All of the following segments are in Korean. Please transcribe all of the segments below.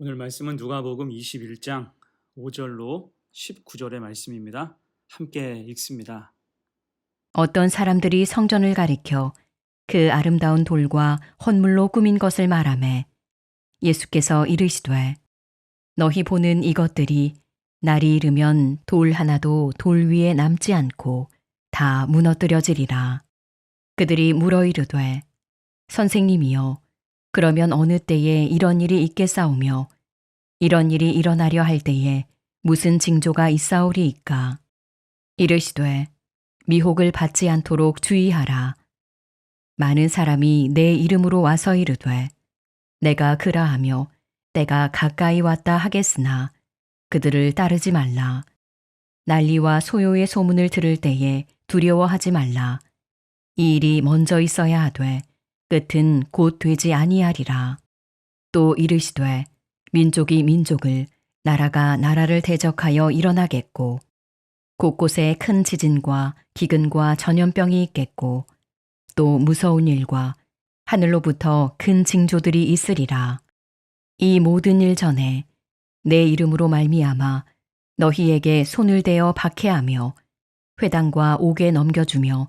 오늘 말씀은 누가복음 21장 5절로 19절의 말씀입니다. 함께 읽습니다. 어떤 사람들이 성전을 가리켜 그 아름다운 돌과 헌물로 꾸민 것을 말하매 예수께서 이르시되 너희 보는 이것들이 날이 이르면 돌 하나도 돌 위에 남지 않고 다 무너뜨려지리라. 그들이 물어 이르되 선생님이여 그러면 어느 때에 이런 일이 있겠사오며 이런 일이 일어나려 할 때에 무슨 징조가 있사오리이까 이르시되 미혹을 받지 않도록 주의하라. 많은 사람이 내 이름으로 와서 이르되 내가 그라 하며 때가 가까이 왔다 하겠으나 그들을 따르지 말라. 난리와 소요의 소문을 들을 때에 두려워하지 말라. 이 일이 먼저 있어야 하되 끝은 곧 되지 아니하리라. 또 이르시되 민족이 민족을 나라가 나라를 대적하여 일어나겠고 곳곳에 큰 지진과 기근과 전염병이 있겠고 또 무서운 일과 하늘로부터 큰 징조들이 있으리라. 이 모든 일 전에 내 이름으로 말미암아 너희에게 손을 대어 박해하며 회당과 옥에 넘겨주며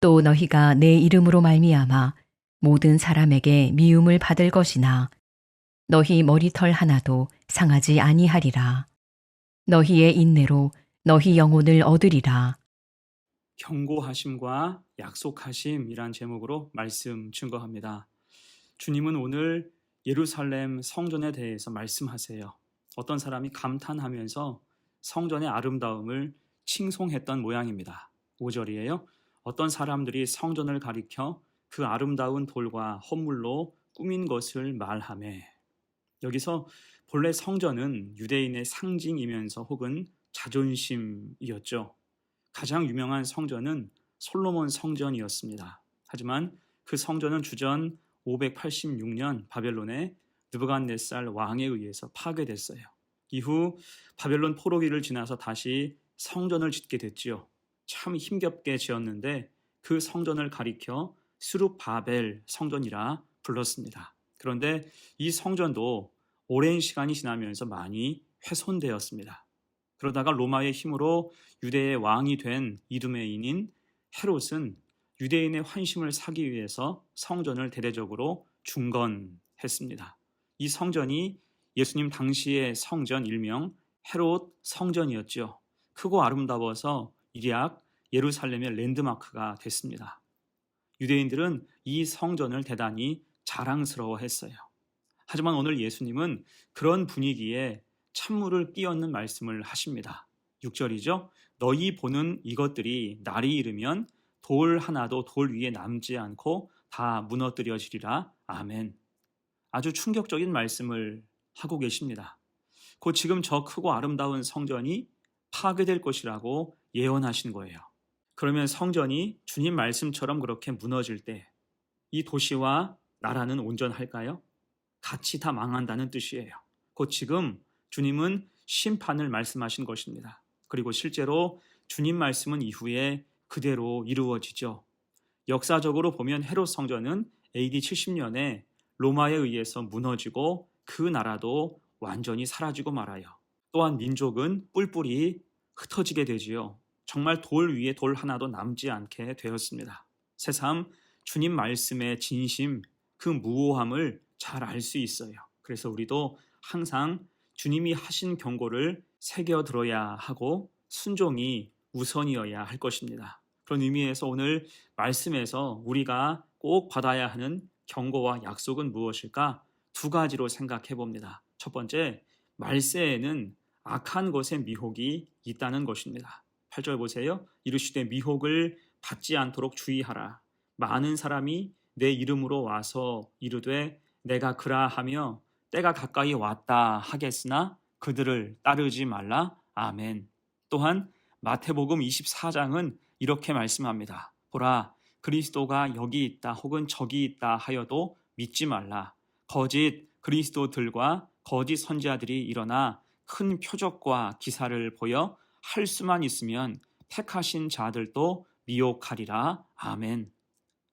또 너희가 내 이름으로 말미암아 모든 사람에게 미움을 받을 것이나 너희 머리털 하나도 상하지 아니하리라. 너희의 인내로 너희 영혼을 얻으리라. 경고하심과 약속하심이란 제목으로 말씀 증거합니다. 주님은 오늘 예루살렘 성전에 대해서 말씀하세요. 어떤 사람이 감탄하면서 성전의 아름다움을 칭송했던 모양입니다. 5절이에요. 어떤 사람들이 성전을 가리켜 그 아름다운 돌과 헌물로 꾸민 것을 말하매 여기서 본래 성전은 유대인의 상징이면서 혹은 자존심이었죠. 가장 유명한 성전은 솔로몬 성전이었습니다. 하지만 그 성전은 주전 586년 바벨론의 느부갓네살 왕에 의해서 파괴됐어요. 이후 바벨론 포로기를 지나서 다시 성전을 짓게 됐지요. 참 힘겹게 지었는데 그 성전을 가리켜 스룹바벨 성전이라 불렀습니다. 그런데 이 성전도 오랜 시간이 지나면서 많이 훼손되었습니다. 그러다가 로마의 힘으로 유대의 왕이 된 이두메인인 헤롯은 유대인의 환심을 사기 위해서 성전을 대대적으로 중건했습니다. 이 성전이 예수님 당시의 성전 일명 헤롯 성전이었죠. 크고 아름다워서 일약 예루살렘의 랜드마크가 됐습니다. 유대인들은 이 성전을 대단히 자랑스러워했어요. 하지만 오늘 예수님은 그런 분위기에 찬물을 끼얹는 말씀을 하십니다. 6절이죠. 너희 보는 이것들이 날이 이르면 돌 하나도 돌 위에 남지 않고 다 무너뜨려지리라. 아멘. 아주 충격적인 말씀을 하고 계십니다. 곧 지금 저 크고 아름다운 성전이 파괴될 것이라고 예언하신 거예요. 그러면 성전이 주님 말씀처럼 그렇게 무너질 때 이 도시와 나라는 온전할까요? 같이 다 망한다는 뜻이에요. 곧 지금 주님은 심판을 말씀하신 것입니다. 그리고 실제로 주님 말씀은 이후에 그대로 이루어지죠. 역사적으로 보면 헤롯 성전은 AD 70년에 로마에 의해서 무너지고 그 나라도 완전히 사라지고 말아요. 또한 민족은 뿔뿔이 흩어지게 되지요. 정말 돌 위에 돌 하나도 남지 않게 되었습니다. 새삼 주님 말씀의 진심, 그 무오함을 잘 알 수 있어요. 그래서 우리도 항상 주님이 하신 경고를 새겨 들어야 하고 순종이 우선이어야 할 것입니다. 그런 의미에서 오늘 말씀에서 우리가 꼭 받아야 하는 경고와 약속은 무엇일까? 두 가지로 생각해 봅니다. 첫 번째, 말세에는 악한 것의 미혹이 있다는 것입니다. 8절 보세요. 이르시되 미혹을 받지 않도록 주의하라. 많은 사람이 내 이름으로 와서 이르되 내가 그라 하며 때가 가까이 왔다 하겠으나 그들을 따르지 말라. 아멘. 또한 마태복음 24장은 이렇게 말씀합니다. 보라, 그리스도가 여기 있다 혹은 저기 있다 하여도 믿지 말라. 거짓 그리스도들과 거짓 선지자들이 일어나 큰 표적과 기사를 보여 할 수만 있으면 택하신 자들도 미혹하리라. 아멘.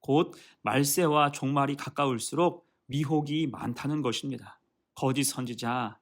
곧 말세와 종말이 가까울수록 미혹이 많다는 것입니다. 거짓 선지자,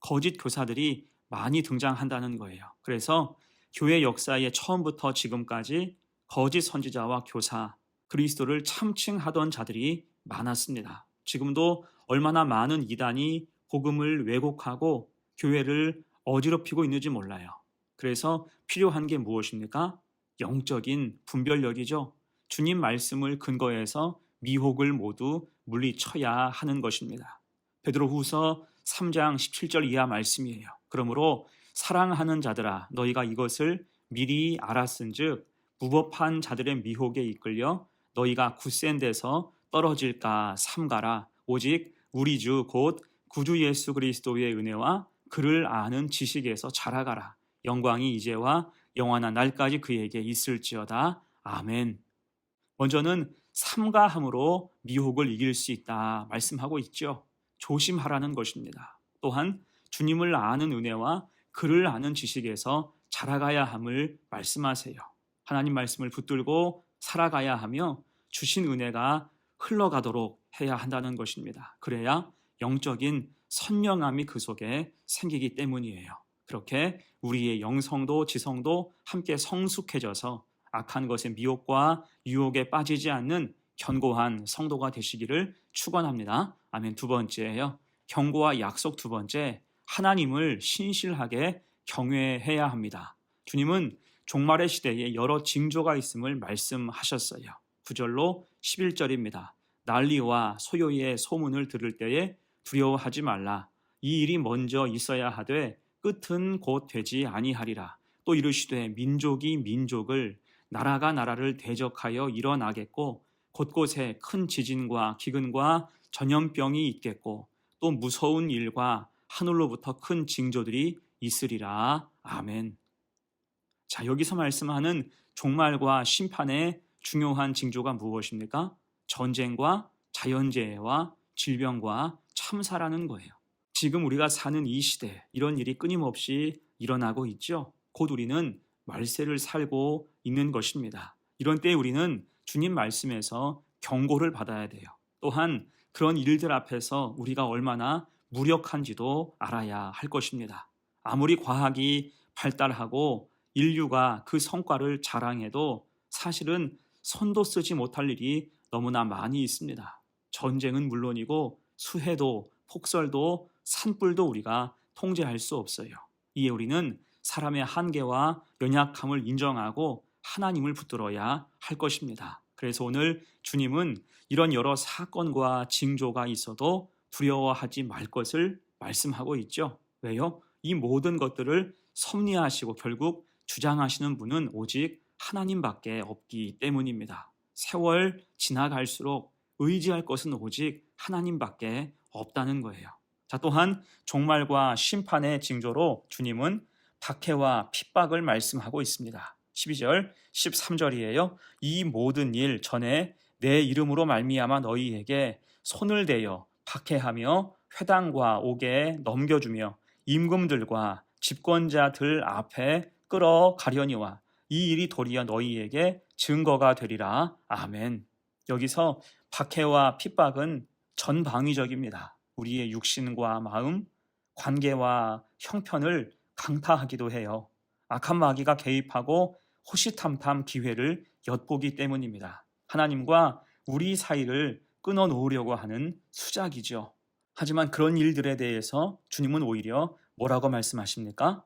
거짓 교사들이 많이 등장한다는 거예요. 그래서 교회 역사의 처음부터 지금까지 거짓 선지자와 교사, 그리스도를 참칭하던 자들이 많았습니다. 지금도 얼마나 많은 이단이 복음을 왜곡하고 교회를 어지럽히고 있는지 몰라요. 그래서 필요한 게 무엇입니까? 영적인 분별력이죠. 주님 말씀을 근거해서 미혹을 모두 물리쳐야 하는 것입니다. 베드로후서 3장 17절 이하 말씀이에요. 그러므로 사랑하는 자들아 너희가 이것을 미리 알았은즉 무법한 자들의 미혹에 이끌려 너희가 굳센 데서 떨어질까 삼가라 오직 우리 주 곧 구주 예수 그리스도의 은혜와 그를 아는 지식에서 자라가라 영광이 이제와 영원한 날까지 그에게 있을지어다 아멘. 먼저는 삼가함으로 미혹을 이길 수 있다 말씀하고 있죠. 조심하라는 것입니다. 또한 주님을 아는 은혜와 그를 아는 지식에서 자라가야 함을 말씀하세요. 하나님 말씀을 붙들고 살아가야 하며 주신 은혜가 흘러가도록 해야 한다는 것입니다. 그래야 영적인 선명함이 그 속에 생기기 때문이에요. 그렇게 우리의 영성도 지성도 함께 성숙해져서 악한 것의 미혹과 유혹에 빠지지 않는 견고한 성도가 되시기를 축원합니다. 아멘. 두 번째예요. 경고와 약속 두 번째. 하나님을 신실하게 경외해야 합니다. 주님은 종말의 시대에 여러 징조가 있음을 말씀하셨어요. 9절로 11절입니다. 난리와 소요의 소문을 들을 때에 두려워하지 말라. 이 일이 먼저 있어야 하되 끝은 곧 되지 아니하리라. 또 이르시되 민족이 민족을 나라가 나라를 대적하여 일어나겠고 곳곳에 큰 지진과 기근과 전염병이 있겠고 또 무서운 일과 하늘로부터 큰 징조들이 있으리라. 아멘. 자, 여기서 말씀하는 종말과 심판의 중요한 징조가 무엇입니까? 전쟁과 자연재해와 질병과 참사라는 거예요. 지금 우리가 사는 이 시대, 이런 일이 끊임없이 일어나고 있죠. 곧 우리는 말세를 살고 있는 것입니다. 이런 때 우리는 주님 말씀에서 경고를 받아야 돼요. 또한 그런 일들 앞에서 우리가 얼마나 무력한지도 알아야 할 것입니다. 아무리 과학이 발달하고 인류가 그 성과를 자랑해도 사실은 손도 쓰지 못할 일이 너무나 많이 있습니다. 전쟁은 물론이고 수해도 폭설도 산불도 우리가 통제할 수 없어요. 이에 우리는 사람의 한계와 연약함을 인정하고 하나님을 붙들어야 할 것입니다. 그래서 오늘 주님은 이런 여러 사건과 징조가 있어도 두려워하지 말 것을 말씀하고 있죠. 왜요? 이 모든 것들을 섭리하시고 결국 주장하시는 분은 오직 하나님밖에 없기 때문입니다. 세월 지나갈수록 의지할 것은 오직 하나님밖에 없다는 거예요. 자, 또한 종말과 심판의 징조로 주님은 박해와 핍박을 말씀하고 있습니다. 12절, 13절이에요. 이 모든 일 전에 내 이름으로 말미암아 너희에게 손을 대어 박해하며 회당과 옥에 넘겨주며 임금들과 집권자들 앞에 끌어가려니와 이 일이 도리어 너희에게 증거가 되리라. 아멘. 여기서 박해와 핍박은 전방위적입니다. 우리의 육신과 마음, 관계와 형편을 강타하기도 해요. 악한 마귀가 개입하고 호시탐탐 기회를 엿보기 때문입니다. 하나님과 우리 사이를 끊어 놓으려고 하는 수작이죠. 하지만 그런 일들에 대해서 주님은 오히려 뭐라고 말씀하십니까?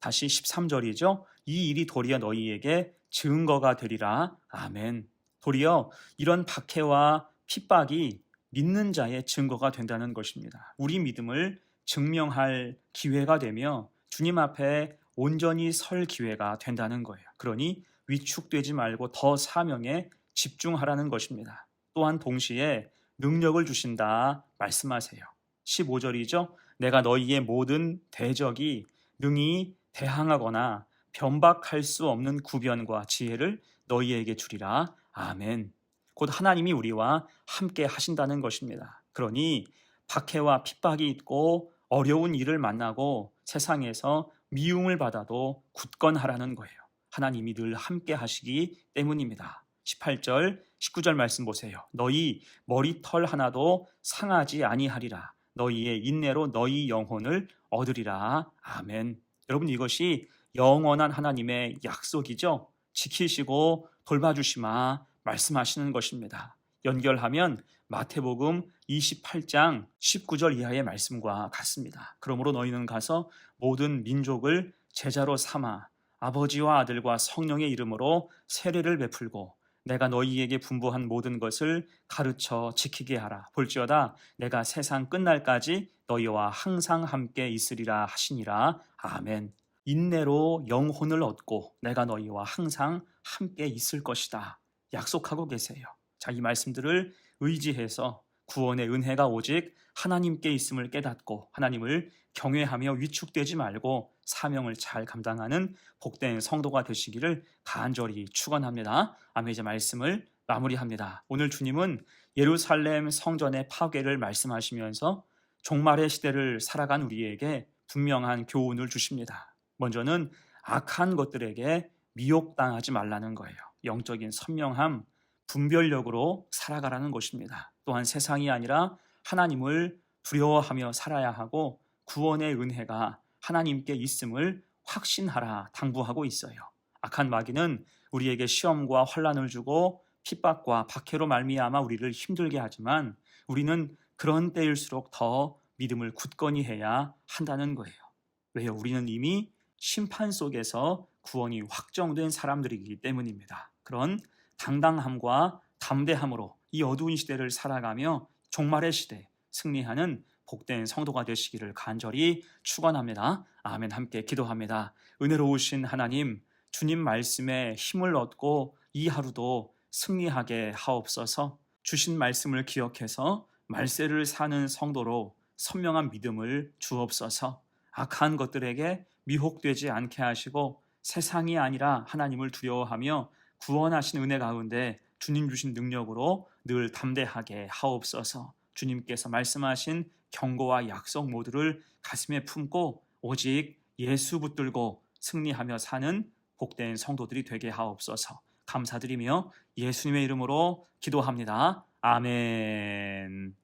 다시 13절이죠. 이 일이 도리어 너희에게 증거가 되리라. 아멘. 도리어 이런 박해와 핍박이 믿는 자의 증거가 된다는 것입니다. 우리 믿음을 증명할 기회가 되며 주님 앞에 온전히 설 기회가 된다는 거예요. 그러니 위축되지 말고 더 사명에 집중하라는 것입니다. 또한 동시에 능력을 주신다 말씀하세요. 15절이죠. 내가 너희의 모든 대적이 능히 대항하거나 변박할 수 없는 구변과 지혜를 너희에게 주리라. 아멘. 곧 하나님이 우리와 함께 하신다는 것입니다. 그러니 박해와 핍박이 있고 어려운 일을 만나고 세상에서 미움을 받아도 굳건하라는 거예요. 하나님이 늘 함께 하시기 때문입니다. 18절, 19절 말씀 보세요. 너희 머리털 하나도 상하지 아니하리라. 너희의 인내로 너희 영혼을 얻으리라. 아멘. 여러분 이것이 영원한 하나님의 약속이죠. 지키시고 돌봐주시마 말씀하시는 것입니다. 연결하면 마태복음 28장 19절 이하의 말씀과 같습니다. 그러므로 너희는 가서 모든 민족을 제자로 삼아 아버지와 아들과 성령의 이름으로 세례를 베풀고 내가 너희에게 분부한 모든 것을 가르쳐 지키게 하라. 볼지어다 내가 세상 끝날까지 너희와 항상 함께 있으리라 하시니라. 아멘. 인내로 영혼을 얻고 내가 너희와 항상 함께 있을 것이다. 약속하고 계세요. 자, 이 말씀들을 의지해서 구원의 은혜가 오직 하나님께 있음을 깨닫고 하나님을 경외하며 위축되지 말고 사명을 잘 감당하는 복된 성도가 되시기를 간절히 축원합니다. 아멘 이제 말씀을 마무리합니다. 오늘 주님은 예루살렘 성전의 파괴를 말씀하시면서 종말의 시대를 살아간 우리에게 분명한 교훈을 주십니다. 먼저는 악한 것들에게 미혹당하지 말라는 거예요. 영적인 선명함, 분별력으로 살아가라는 것입니다. 또한 세상이 아니라 하나님을 두려워하며 살아야 하고 구원의 은혜가 하나님께 있음을 확신하라 당부하고 있어요. 악한 마귀는 우리에게 시험과 환란을 주고 핍박과 박해로 말미암아 우리를 힘들게 하지만 우리는 그런 때일수록 더 믿음을 굳건히 해야 한다는 거예요. 왜요? 우리는 이미 심판 속에서 구원이 확정된 사람들이기 때문입니다. 그런 당당함과 담대함으로 이 어두운 시대를 살아가며 종말의 시대 승리하는 복된 성도가 되시기를 간절히 축원합니다. 아멘. 함께 기도합니다. 은혜로우신 하나님, 주님 말씀에 힘을 얻고 이 하루도 승리하게 하옵소서. 주신 말씀을 기억해서 말세를 사는 성도로 선명한 믿음을 주옵소서. 악한 것들에게 미혹되지 않게 하시고 세상이 아니라 하나님을 두려워하며 구원하신 은혜 가운데 주님 주신 능력으로 늘 담대하게 하옵소서. 주님께서 말씀하신 경고와 약속 모두를 가슴에 품고 오직 예수 붙들고 승리하며 사는 복된 성도들이 되게 하옵소서. 감사드리며 예수님의 이름으로 기도합니다. 아멘.